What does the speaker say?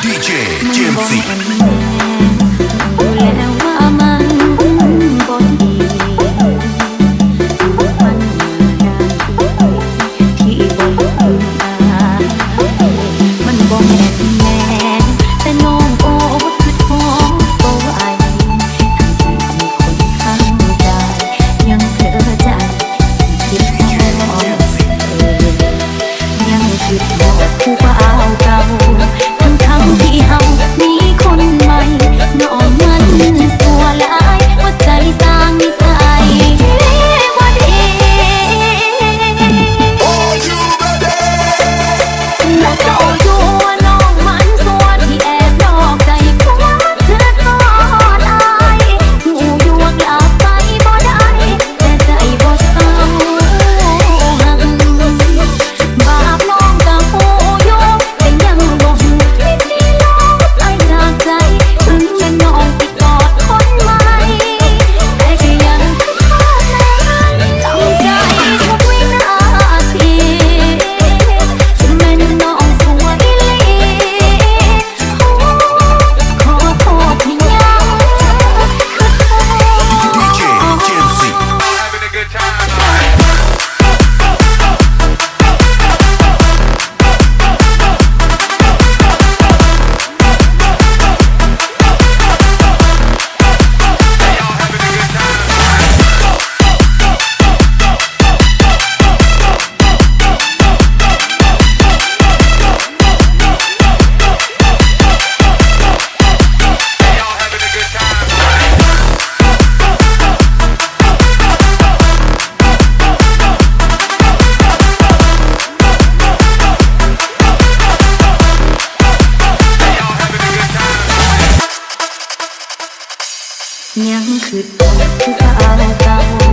DJ Jim Z. ยังคือต้องคือาเา